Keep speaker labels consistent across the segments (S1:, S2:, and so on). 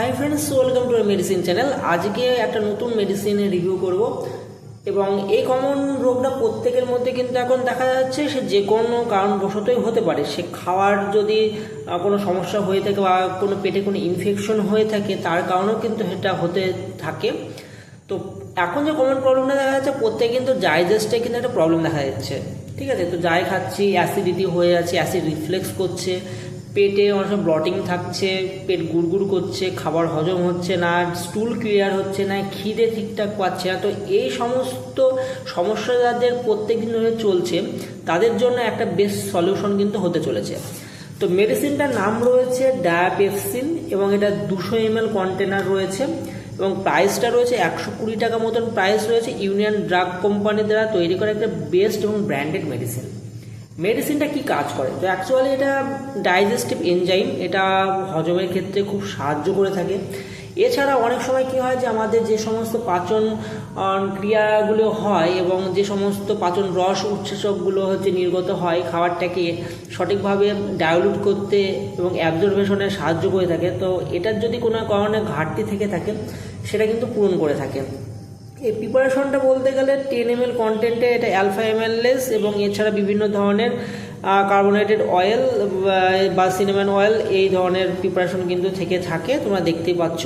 S1: Hi friends welcome to medicine channel আজকে একটা নতুন মেডিসিনের রিভিউ করব। এবং এই কমন রোগটা প্রত্যেকের মধ্যে কিন্তু এখন দেখা যাচ্ছে, সে যে কোনো কারণবশতই হতে পারে। সে খাওয়ার যদি কোনো সমস্যা হয়ে থাকে বা কোনো পেটে কোনো ইনফেকশন হয়ে থাকে, তার কারণেও কিন্তু এটা হতে থাকে। তো এখন যে কমন প্রবলেমটা দেখা যাচ্ছে প্রত্যেকে কিন্তু ডাইজেস্টে কিন্তু একটা প্রবলেম দেখা যাচ্ছে। ঠিক আছে? তো যাই খাচ্ছি অ্যাসিডিটি হয়ে যাচ্ছে অ্যাসিড রিফ্লেক্স করছে। পেটে অনেক সময় ব্লটিং থাকছে, পেট গুড়গুড় করছে, খাবার হজম হচ্ছে না স্টুল ক্লিয়ার হচ্ছে না, খিদে ঠিকঠাক পাচ্ছে না। তো এই সমস্ত সমস্যা যাদের প্রত্যেক দিন ধরে চলছে, তাদের জন্য একটা বেস্ট সলিউশন কিন্তু হতে চলেছে। তো মেডিসিনটার নাম রয়েছে ডায়াপেপসিন এবং এটা দুশো এম এল কন্টেনার রয়েছে এবং প্রাইসটা রয়েছে একশো কুড়ি টাকা মতন প্রাইস রয়েছে ইউনিয়ন ড্রাগ কোম্পানি দ্বারা তৈরি করা একটা বেস্ট এবং ব্র্যান্ডেড মেডিসিন মেডিসিনটা কি কাজ করে? তো অ্যাকচুয়ালি এটা ডাইজেস্টিভ এনজাইম এটা হজমের ক্ষেত্রে খুব সাহায্য করে থাকে। এছাড়া অনেক সময় কি হয় যে আমাদের যে সমস্ত পাচন ক্রিয়াগুলো হয় এবং যে সমস্ত পাচন রস উচ্ছেচকগুলো হচ্ছে নির্গত হয় খাবারটাকে সঠিকভাবে ডাইলুট করতে এবং অ্যাবজর্বেশনে সাহায্য করে থাকে, তো এটার যদি কোনো কারণে ঘাটতি থেকে থাকে, সেটা কিন্তু পূরণ করে থাকে। এই প্রিপারেশনটা বলতে গেলে টেন এম এল কন্টেন্টে এটা অ্যালফা এম এমএলএস এবং এছাড়া বিভিন্ন ধরনের কার্বোনেটেড অয়েল বা সিনেমান অয়েল এই ধরনের প্রিপারেশন কিন্তু থেকে থাকে, তোমরা দেখতেই পাচ্ছ।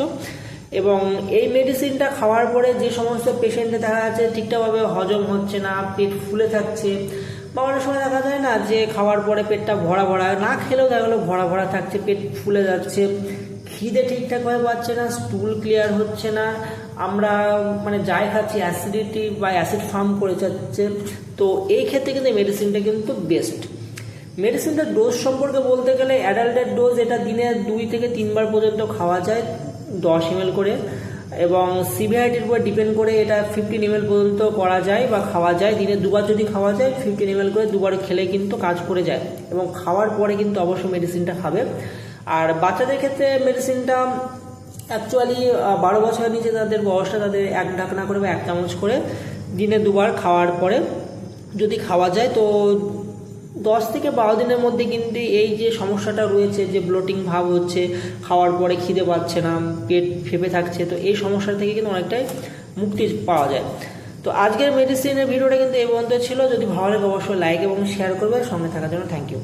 S1: এবং এই মেডিসিনটা খাওয়ার পরে যে সমস্ত পেশেন্টে দেখা যাচ্ছে ঠিকঠাকভাবে হজম হচ্ছে না, পেট ফুলে থাকছে, বা অনেক সময় দেখা যায় না যে খাওয়ার পরে পেটটা ভরা ভরা, না খেলেও দেখা গেলো ভরা ভরা থাকছে, পেট ফুলে যাচ্ছে খিদে ঠিকঠাকভাবে পাচ্ছে না স্টুল ক্লিয়ার হচ্ছে না। আমরা মানে যাই খাচ্ছি অ্যাসিডিটি বা অ্যাসিড ফার্ম করে যাচ্ছে। তো এই ক্ষেত্রে কিন্তু মেডিসিনটা কিন্তু বেস্ট মেডিসিনটার ডোজ সম্পর্কে বলতে গেলে অ্যাডাল্টের ডোজ এটা দিনে দুই থেকে তিনবার পর্যন্ত খাওয়া যায়, দশ এম করে। এবং সিভিআইটির উপর ডিপেন্ড করে এটা ফিফটিন এম পর্যন্ত করা যায় বা খাওয়া যায়। দিনে দুবার যদি খাওয়া যায় ফিফটিন এম করে দুবার খেলে কিন্তু কাজ করে যায়। এবং খাওয়ার পরে কিন্তু অবশ্যই মেডিসিনটা খাবে। আর বাচ্চাদের ক্ষেত্রে মেডিসিনটা অ্যাকচুয়ালি বারো বছরের নিচে তাদের বয়সটা তাদের এক ঢাকনা করে বা এক চামচ করে দিনে দুবার খাওয়ার পরে যদি খাওয়া যায়, তো দশ থেকে বারো দিনের মধ্যে কিন্তু এই যে সমস্যাটা রয়েছে, যে ব্লোটিং ভাব হচ্ছে, খাওয়ার পরে খিদে পাচ্ছে না, পেট ফেপে থাকছে, তো এই সমস্যা থেকে কিন্তু অনেকটাই মুক্তি পাওয়া যায়। তো আজকের মেডিসিনের ভিডিওটা কিন্তু এই পর্যন্ত ছিল। যদি ভালো লাগে অবশ্যই লাইক এবং শেয়ার করবে সঙ্গে থাকার জন্য থ্যাংক ইউ